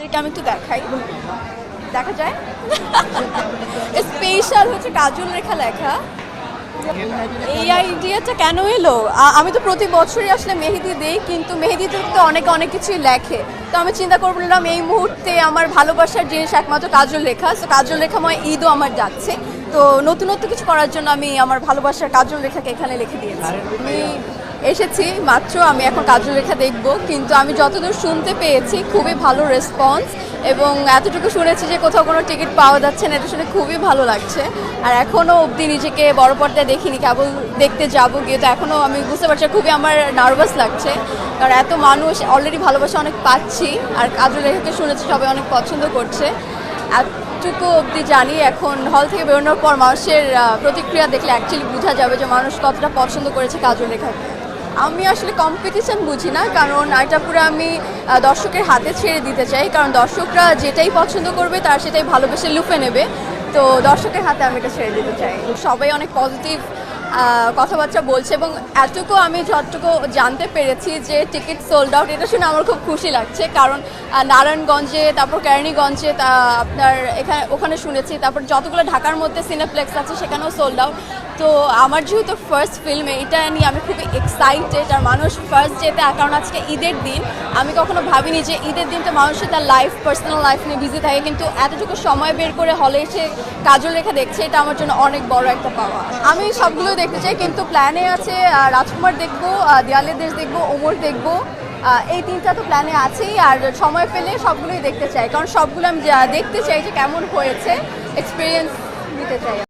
এদেরকে আমি একটু দেখাই। দেখা যায়? স্পেশাল হচ্ছে কাজল রেখা লেখা। এই আইডিয়াটা কেন এলো? আমি তো প্রতি বছরই আসলে মেহেদি দেই, কিন্তু মেহেদিতে তো অনেক অনেক কিছুই লেখে। তো আমি চিন্তা করলাম, এই মুহূর্তে আমার ভালোবাসার জিনিস একমাত্র কাজল লেখা তো কাজল লেখাময় ঈদও আমার যাচ্ছে। তো নতুনত্ব কিছু করার জন্য আমি আমার ভালোবাসার কাজল রেখাকে এখানে লিখে দিয়েছি। আমি এসেছি, মাত্র আমি এখন কাজল লেখা দেখব, কিন্তু আমি যতদূর শুনতে পেয়েছি, খুবই ভালো রেসপন্স এবং এতটুকু শুনেছি যে কোথাও কোনো টিকিট পাওয়া যাচ্ছে না, এটা শুনে খুবই ভালো লাগছে। আর এখনও অবধি নিজেকে বড় পর্দায় দেখিনি, কেবল দেখতে যাব, গিয়ে তো এখনও আমি বুঝতে পারছি, খুবই আমার নার্ভাস লাগছে। কারণ এত মানুষ অলরেডি ভালোবাসা অনেক পাচ্ছি, আর কাজল লেখাকে শুনেছি, সবাই অনেক পছন্দ করছে। এতটুকু অবধি জানি, এখন হল থেকে বেরোনোর পর মানুষের প্রতিক্রিয়া দেখলে অ্যাকচুয়ালি বোঝা যাবে যে মানুষ কতটা পছন্দ করেছে কাজল লেখাকে আমি আসলে কম্পিটিশন বুঝি না, কারণ এটা পুরো আমি দর্শকের হাতে ছেড়ে দিতে চাই, কারণ দর্শকরা যেটাই পছন্দ করবে তার সেটাই ভালোবেসে লুফে নেবে। তো দর্শকের হাতে আমি এটা ছেড়ে দিতে চাই। সবাই অনেক পজিটিভ কথাবার্তা বলছে এবং এতটুকু আমি যতটুকু জানতে পেরেছি যে টিকিট সোল্ড আউট এটা শুনে আমার খুব খুশি লাগছে। কারণ নারায়ণগঞ্জে, তারপর কেরানীগঞ্জে, তা আপনার এখানে ওখানে শুনেছি, তারপর যতগুলো ঢাকার মধ্যে সিনেপ্লেক্স আছে, সেখানেও সোল্ড আউট তো আমার যেহেতু ফার্স্ট ফিল্ম এটা নিয়ে আমি খুবই এক্সাইটেড আর মানুষ ফার্স্ট যেতে কারণ আজকে ঈদের দিন, আমি কখনো ভাবিনি যে ঈদের দিনটা মানুষের তার লাইফ পার্সোনাল লাইফ নিয়ে বিজি থাকে, কিন্তু এতটুকু সময় বের করে হলে এসে কাজল রেখা দেখছে, এটা আমার জন্য অনেক বড় একটা পাওয়া। আমি সবগুলো দেখতে চাই, কিন্তু প্ল্যানে আছে রাজকুমার দেখব দেয়ালের দেশ দেখব, ওমর দেখব এই তিনটা তো প্ল্যানে আছেই, আর সময় পেলে সবগুলোই দেখতে চাই, কারণ সবগুলো আমি দেখতে চাই যে কেমন হয়েছে এক্সপিরিয়েন্স নিতে চাই।